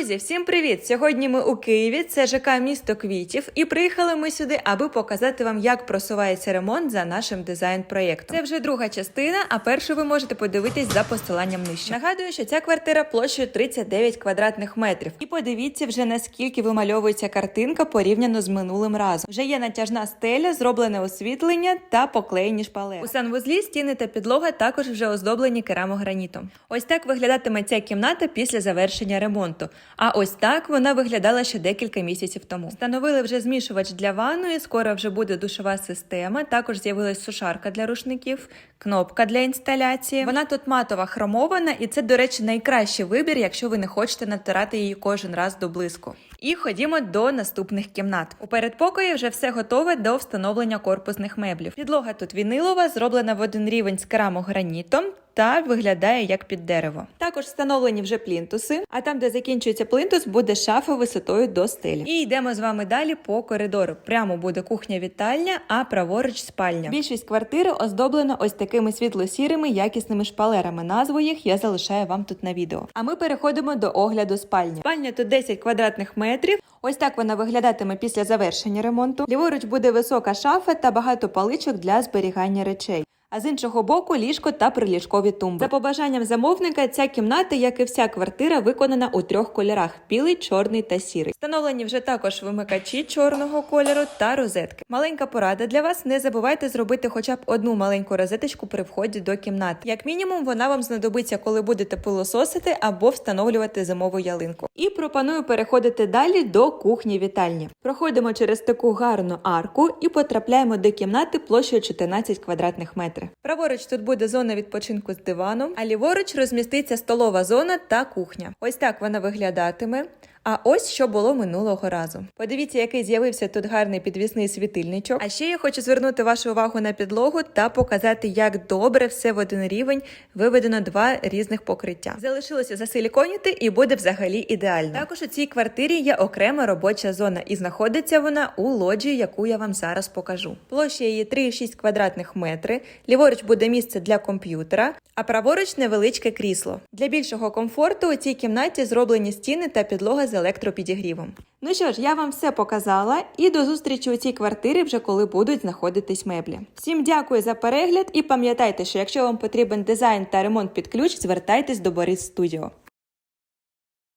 Друзі, всім привіт! Сьогодні ми у Києві. Це ЖК місто квітів, і приїхали ми сюди, аби показати вам, як просувається ремонт за нашим дизайн-проєктом. Це вже друга частина, а першу ви можете подивитись за посиланням нижче. Нагадую, що ця квартира площею 39 квадратних метрів. І подивіться вже наскільки вимальовується картинка порівняно з минулим разом. Вже є натяжна стеля, зроблене освітлення та поклеєні шпалери. У санвузлі стіни та підлога також вже оздоблені керамогранітом. Ось так виглядатиме ця кімната після завершення ремонту. А ось так вона виглядала ще декілька місяців тому. Встановили вже змішувач для ванної, скоро вже буде душова система. Також з'явилась сушарка для рушників, кнопка для інсталяції. Вона тут матова хромована, і це, до речі, найкращий вибір, якщо ви не хочете натирати її кожен раз до блиску. І ходімо до наступних кімнат. У передпокої вже все готове до встановлення корпусних меблів. Підлога тут вінилова, зроблена в один рівень з керамогранітом та виглядає як під дерево. Також встановлені вже плінтуси, а там, де закінчується плінтус, буде шафа висотою до стелі. І йдемо з вами далі по коридору. Прямо буде кухня-вітальня, а праворуч спальня. Більшість квартири оздоблена ось такими світло-сірими якісними шпалерами. Назву їх я залишаю вам тут на відео. А ми переходимо до огляду спальні. Спальня тут 10 квадратних метрів. Ось так вона виглядатиме після завершення ремонту. Ліворуч буде висока шафа та багато паличок для зберігання речей. А з іншого боку ліжко та приліжкові тумби. За побажанням замовника, ця кімната, як і вся квартира, виконана у трьох кольорах: білий, чорний та сірий. Встановлені вже також вимикачі чорного кольору та розетки. Маленька порада для вас: не забувайте зробити хоча б одну маленьку розеточку при вході до кімнати. Як мінімум, вона вам знадобиться, коли будете пилососити або встановлювати зимову ялинку. І пропоную переходити далі до кухні вітальні. Проходимо через таку гарну арку і потрапляємо до кімнати площею 14 квадратних метрів. Праворуч тут буде зона відпочинку з диваном, а ліворуч розміститься столова зона та кухня. Ось так вона виглядатиме. А ось що було минулого разу. Подивіться, який з'явився тут гарний підвісний світильничок. А ще я хочу звернути вашу увагу на підлогу та показати, як добре все в один рівень виведено два різних покриття. Залишилося засиліконіти і буде взагалі ідеально. Також у цій квартирі є окрема робоча зона, і знаходиться вона у лоджії, яку я вам зараз покажу. Площа її 3,6 квадратних метри. Ліворуч буде місце для комп'ютера, а праворуч невеличке крісло. Для більшого комфорту у цій кімнаті зроблені стіни та підлога з електропідігрівом. Ну що ж, я вам все показала і до зустрічі у цій квартирі вже коли будуть знаходитись меблі. Всім дякую за перегляд і пам'ятайте, що якщо вам потрібен дизайн та ремонт під ключ, звертайтесь до Борис Студіо.